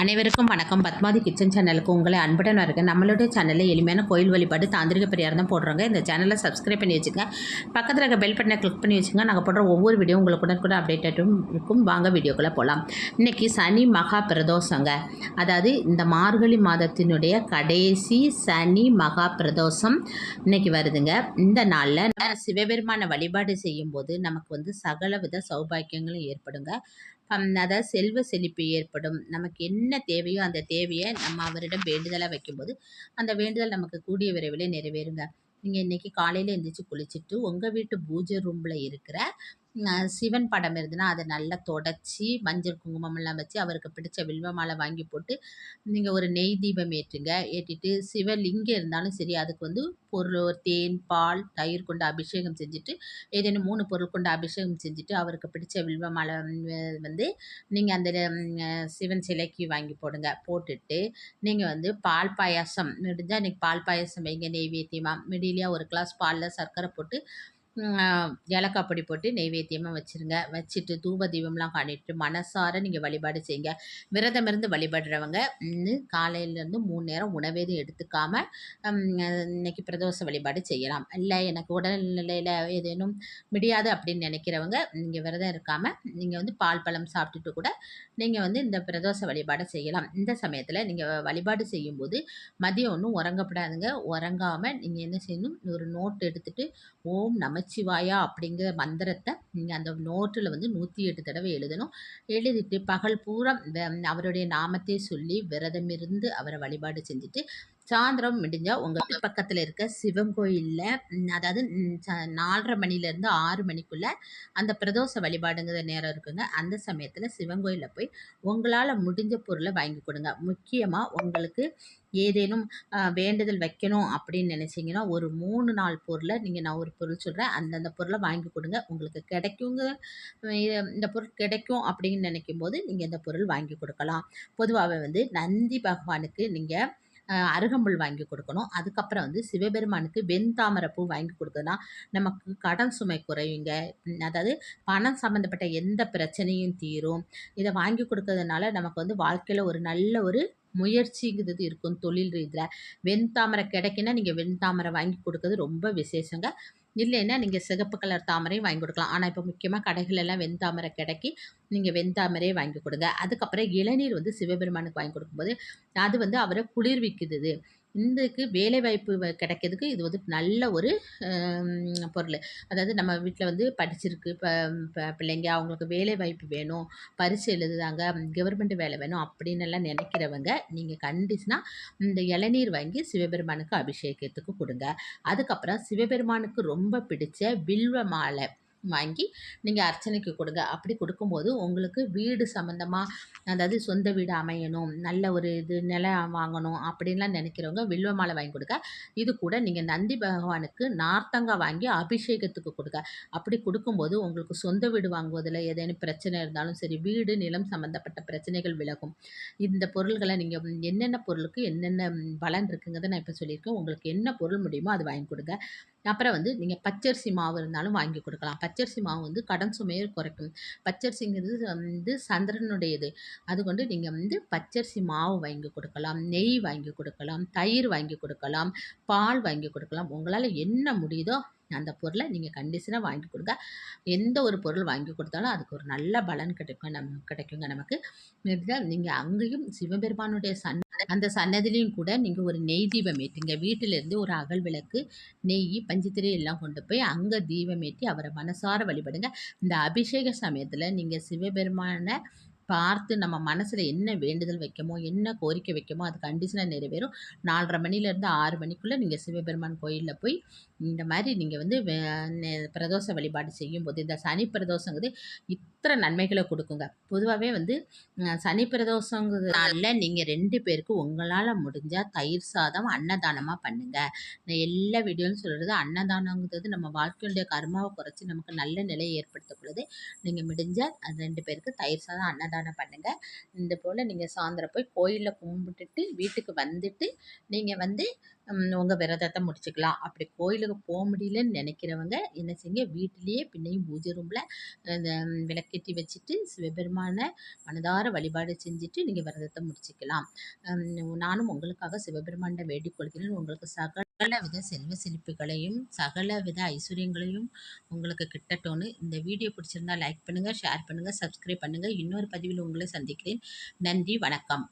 அனைவருக்கும் வணக்கம். பத்மாதி கிச்சன் சேனலுக்கு உங்களை அன்புடன் வரங்க நம்மளுடைய சேனலில் எளிமையான கோயில் வழிபாடு தாந்திரிக பெரியார் தான் போடுறோங்க. இந்த சேனலை சப்ஸ்கிரைப் பண்ணி வச்சுங்க பக்கத்தில் இருக்க பெல் பட்டனை கிளிக் பண்ணி வச்சுங்க நாங்கள் போடுற ஒவ்வொரு வீடியோ உங்களுக்கு உடனுக்குடன் அப்டேட்டும் இருக்கும். வாங்க வீடியோக்குள்ளே போகலாம் இன்றைக்கி சனி மகா பிரதோஷங்க. அதாவது இந்த மார்கழி மாதத்தினுடைய கடைசி சனி மகா பிரதோஷம் இன்னைக்கு வருதுங்க. இந்த நாளில் சிவபெருமான வழிபாடு செய்யும்போது நமக்கு வந்து சகலவித சௌபாக்கியங்களும் ஏற்படுங்க. அதாவது செல்வ செழிப்பு ஏற்படும். நமக்கு என்ன தேவையோ அந்த தேவையை நம்ம அவரிடம் வேண்டுதலாக வைக்கும்போது அந்த வேண்டுதல் நமக்கு கூடிய விரைவில் நிறைவேறுங்க. நீங்கள் இன்றைக்கி காலையில் எழுந்திரிச்சு குளிச்சுட்டு உங்கள் வீட்டு பூஜை ரூமில் இருக்கிற சிவன் படம் இருந்ததுன்னா அதை நல்லா தொடச்சி மஞ்சள் குங்குமம்லாம் வச்சு அவருக்கு பிடிச்ச வில்வ மாலை வாங்கி போட்டு நீங்கள் ஒரு நெய் தீபம் ஏற்றுங்க. ஏற்றிட்டு சிவலிங்கம் இருந்தாலும் சரி அதுக்கு வந்து பொருள் ஒரு தேன் பால் தயிர் கொண்டு அபிஷேகம் செஞ்சுட்டு ஏதேனும் மூணு பொருள் கொண்டு அபிஷேகம் செஞ்சுட்டு அவருக்கு பிடிச்ச வில்வ மாலை வந்து- நீங்கள் அந்த சிவன் சிலைக்கு வாங்கி போடுங்க. போட்டுட்டு நீங்கள் வந்து பால் பாயாசம் முடிஞ்சால் இன்றைக்கி பால் பாயாசம் வைங்க நெய்வேத்தியமாக மிடிலியாக ஒரு கிளாஸ் பாலில் சர்க்கரை போட்டு ஏலக்காய் பொடி போட்டு நெய்வேத்தியமாக வச்சுருங்க. வச்சுட்டு தூப தீபம்லாம் காட்டிட்டு மனசார நீங்கள் வழிபாடு செய்யுங்க விரதம் இருந்து வழிபடுறவங்க இன்னும் காலையிலேருந்து மூணு நேரம் உணவேதும் எடுத்துக்காமல் இன்னைக்கு பிரதோஷ வழிபாடு செய்யலாம். இல்லை எனக்கு உடல்நிலையில் ஏதேனும் முடியாது அப்படின்னு நினைக்கிறவங்க நீங்கள் விரதம் இருக்காமல் நீங்கள் வந்து பால் பழம் சாப்பிட்டுட்டு கூட நீங்கள் வந்து இந்த பிரதோஷ வழிபாடை செய்யலாம். இந்த சமயத்தில் நீங்கள் வழிபாடு செய்யும்போது மதியம் ஒன்றும் உறங்கப்படாதுங்க. உறங்காமல் நீங்கள் என்ன செய்யணும்? ஒரு நோட் எடுத்துட்டு ஓம் நமச்சிவாயா அப்படிங்கிற மந்திரத்தை நீங்கள் அந்த நோட்டில் வந்து நூற்றி எட்டு தடவை எழுதணும். எழுதிட்டு பகல் பூரா அவருடைய நாமத்தை சொல்லி விரதம் இருந்து அவரை வழிபாடு செஞ்சுட்டு சாயந்தரம் முடிஞ்சால் உங்கள் பக்கத்தில் இருக்க சிவன் கோயிலில் அதாவது ம், நாலரை மணிலேருந்து ஆறு மணிக்குள்ளே அந்த பிரதோஷ வழிபாடுங்கிற நேரம் இருக்குங்க. அந்த சமயத்தில் சிவன் கோயிலில் போய் உங்களால் முடிஞ்ச பொருளை வாங்கி கொடுங்க. முக்கியமாக உங்களுக்கு ஏதேனும் வேண்டுதல் வைக்கணும் அப்படின்னு நினச்சிங்கன்னா ஒரு மூணு நாள் பொருளை நீங்கள் நான் ஒரு பொருள் சொல்கிறேன் அந்தந்த பொருளை வாங்கி கொடுங்க. உங்களுக்கு கிடைக்குங்க இந்த பொருள் கிடைக்கும் அப்படின்னு நினைக்கும் போது நீங்கள் இந்த பொருள் வாங்கி கொடுக்கலாம். பொதுவாகவே வந்து நந்தி பகவானுக்கு நீங்கள் அருகம்புல் வாங்கி கொடுக்கணும். அதுக்கப்புறம் வந்து சிவபெருமானுக்கு வெண்தாமரை பூ வாங்கி கொடுத்தோன்னா நமக்கு கடன் சுமை குறையுங்க. அதாவது பணம் சம்மந்தப்பட்ட எந்த பிரச்சனையும் தீரும். இதை வாங்கி கொடுக்கறதுனால நமக்கு வந்து வாழ்க்கையில் ஒரு நல்ல ஒரு முயற்சிங்கிறது இருக்கும் தொழில் ரீதியில். வெண்தாமரை கிடைக்குன்னா நீங்கள் வெண்தாமரை வாங்கி கொடுக்கறது ரொம்ப விசேஷங்க. இல்லைன்னா நீங்கள் சிகப்பு கலர் தாமரையும் வாங்கி கொடுக்கலாம். ஆனால் இப்போ முக்கியமாக கடைகளெல்லாம் வெந்தாமரை கிடைக்கி நீங்கள் வெந்தாமரையே வாங்கி கொடுங்க. அதுக்கப்புறம் இளநீர் வந்து சிவபெருமானுக்கு வாங்கி கொடுக்கும்போது அது வந்து அவரை குளிர்விக்குது இந்துக்கு வேலைவாய்ப்பு வ- கிடைக்கிறதுக்கு இது வந்து நல்ல ஒரு பொருள். அதாவது நம்ம வீட்டில் வந்து படிச்சிருக்கு இப்போ பிள்ளைங்க அவங்களுக்கு வேலை வாய்ப்பு வேணும் பரிசு எழுதுதாங்க கவர்மெண்ட் வேலை வேணும் அப்படின்னு எல்லாம் நினைக்கிறவங்க நீங்கள் கண்டிஷனாக இந்த இளநீர் வாங்கி சிவபெருமானுக்கு அபிஷேகத்துக்கு கொடுங்க. அதுக்கப்புறம் சிவபெருமானுக்கு ரொம்ப பிடிச்ச வில்வ மாலை. வாங்கி நீங்கள் அர்ச்சனைக்கு கொடுங்க. அப்படி கொடுக்கும்போது உங்களுக்கு வீடு சம்மந்தமாக அதாவது சொந்த வீடு அமையணும் நல்ல ஒரு இது நிலம் வாங்கணும் அப்படின்லாம் நினைக்கிறவங்க வில்வ மாலை வாங்கி கொடுங்க. இது கூட நீங்கள் நந்தி பகவானுக்கு நார்த்தங்காய் வாங்கி அபிஷேகத்துக்கு கொடுங்க. அப்படி கொடுக்கும்போது உங்களுக்கு சொந்த வீடு வாங்குவதில் ஏதேனும் பிரச்சனை இருந்தாலும் சரி வீடு நிலம் சம்மந்தப்பட்ட பிரச்சனைகள் விலகும். இந்த பொருள்களை நீங்கள் என்னென்ன பொருளுக்கு என்னென்ன பலன் இருக்குங்கிறத நான் இப்போ சொல்லியிருக்கேன். உங்களுக்கு என்ன பொருள் முடியுமோ அது வாங்கி கொடுங்க. அப்புறம் வந்து நீங்கள் பச்சரிசி மாவு இருந்தாலும் வாங்கி கொடுக்கலாம். பச்சரிசி மாவு வந்து கடன் சுமையை குறைக்கும். பச்சரிசிங்கிறது வந்து சந்திரனுடையது. அது கொண்டு நீங்கள் வந்து பச்சரிசி மாவு வாங்கி கொடுக்கலாம். நெய் வாங்கி கொடுக்கலாம். தயிர் வாங்கி கொடுக்கலாம். பால் வாங்கி கொடுக்கலாம். உங்களால் என்ன முடியுதோ அந்த பொருளை நீங்கள் கண்டிஷனாக வாங்கி கொடுங்க. எந்த ஒரு பொருள் வாங்கி கொடுத்தாலும் அதுக்கு ஒரு நல்ல பலன் கிடைக்கும். நம்ம கிடைக்குங்க நமக்கு. நீங்கள் அங்கேயும் சிவபெருமானுடைய சன் அந்த சன்னதிலையும் கூட நீங்கள் ஒரு நெய் தீபம் ஏற்றுங்க வீட்டிலேருந்து ஒரு அகல் விளக்கு நெய் பஞ்சுத்திரை எல்லாம் கொண்டு போய் அங்கே தீபம் ஏற்றி அவரை மனசார வழிபடுங்க. இந்த அபிஷேக சமயத்தில் நீங்கள் சிவபெருமானை பார்த்து நம்ம மனசில் என்ன வேண்டுதல் வைக்கமோ என்ன கோரிக்கை வைக்கமோ அது கண்டிஷனாக நிறைவேறும். நாலரை மணிலேருந்து ஆறு மணிக்குள்ளே நீங்கள் சிவபெருமான் கோயிலில் போய் இந்த மாதிரி நீங்கள் வந்து பிரதோஷ வழிபாடு செய்யும்போது இந்த சனி பிரதோஷங்கிறது இத்தனை நன்மைகளை கொடுக்குங்க. பொதுவாகவே வந்து சனி பிரதோஷங்கிறதுனால நீங்கள் ரெண்டு பேருக்கு உங்களால் முடிஞ்சால் தயிர் சாதம் அன்னதானமாக பண்ணுங்க. நான் எல்லா வீடியோலும் சொல்கிறது அன்னதானங்கிறது நம்ம வாழ்க்கையுடைய கர்மாவை குறைச்சி நமக்கு நல்ல நிலையை ஏற்படுத்தக்கூடாது நீங்கள் முடிஞ்சால் அது ரெண்டு பேருக்கு தயிர் சாதம் அன்னதானம் பண்ணுங்கள் இந்த போல் நீங்கள் சாயந்தரம் போய் கோயிலில் கும்பிட்டுட்டு வீட்டுக்கு வந்துட்டு நீங்கள் வந்து உங்கள் விரதத்தை முடிச்சுக்கலாம். அப்படி கோயிலுக்கு போக முடியலன்னு நினைக்கிறவங்க என்ன செய்யுங்க? வீட்டிலேயே பின்னையும் பூஜை ரூமில் இந்த விளக்கேற்றி வச்சுட்டு சிவபெருமானை மனதார வழிபாடு செஞ்சுட்டு நீங்கள் விரதத்தை முடிச்சுக்கலாம். நானும் உங்களுக்காக சிவபெருமான வேண்டிக் கொள்கிறேன். உங்களுக்கு சகல வித செல்வ செழிப்புகளையும் சகல வித ஐஸ்வர்யங்களையும் உங்களுக்கு கிட்டட்டோன்னு இந்த வீடியோ பிடிச்சிருந்தா லைக் பண்ணுங்கள் ஷேர் பண்ணுங்கள் சப்ஸ்கிரைப் பண்ணுங்கள் இன்னொரு பதிவில் உங்களை சந்திக்கிறேன். நன்றி வணக்கம்.